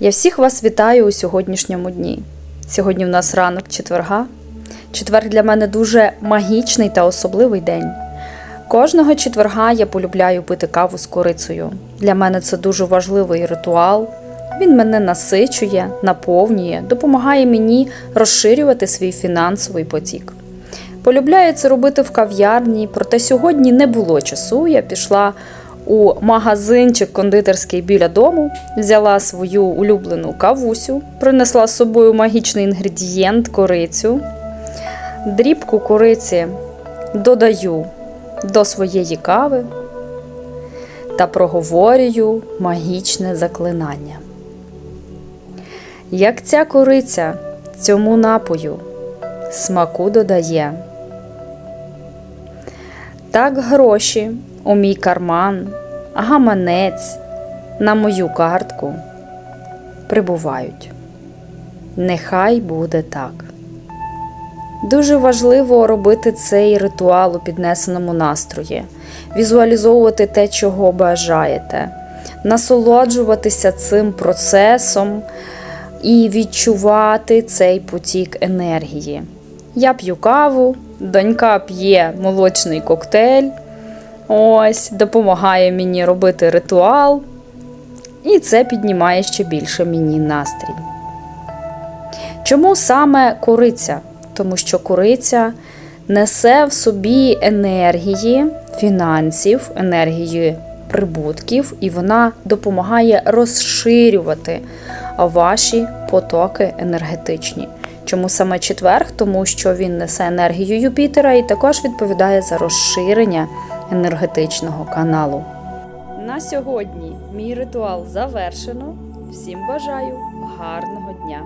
Я всіх вас вітаю у сьогоднішньому дні. Сьогодні в нас ранок четверга. Четвер для мене дуже магічний та особливий день. Кожного четверга я полюбляю пити каву з корицею. Для мене це дуже важливий ритуал. Він мене насичує, наповнює, допомагає мені розширювати свій фінансовий потік. Полюбляю це робити в кав'ярні, проте сьогодні не було часу. Я пішла у магазинчик кондитерський біля дому, взяла свою улюблену кавусю, принесла з собою магічний інгредієнт корицю. Дрібку кориці додаю до своєї кави та проговорюю магічне заклинання. Як ця кориця цьому напою смаку додає. Так гроші у мій карман, гаманець на мою картку прибувають. Нехай буде так. Дуже важливо робити цей ритуал у піднесеному настрої, візуалізовувати те, чого бажаєте, насолоджуватися цим процесом і відчувати цей потік енергії. Я п'ю каву, донька п'є молочний коктейль. Ось, допомагає мені робити ритуал, і це піднімає ще більше мені настрій. Чому саме кориця? Тому що кориця несе в собі енергії фінансів, енергії прибутків, і вона допомагає розширювати ваші потоки енергетичні. Чому саме четверг? Тому що він несе енергію Юпітера і також відповідає за розширення енергетичного каналу. На сьогодні мій ритуал завершено. Всім бажаю гарного дня!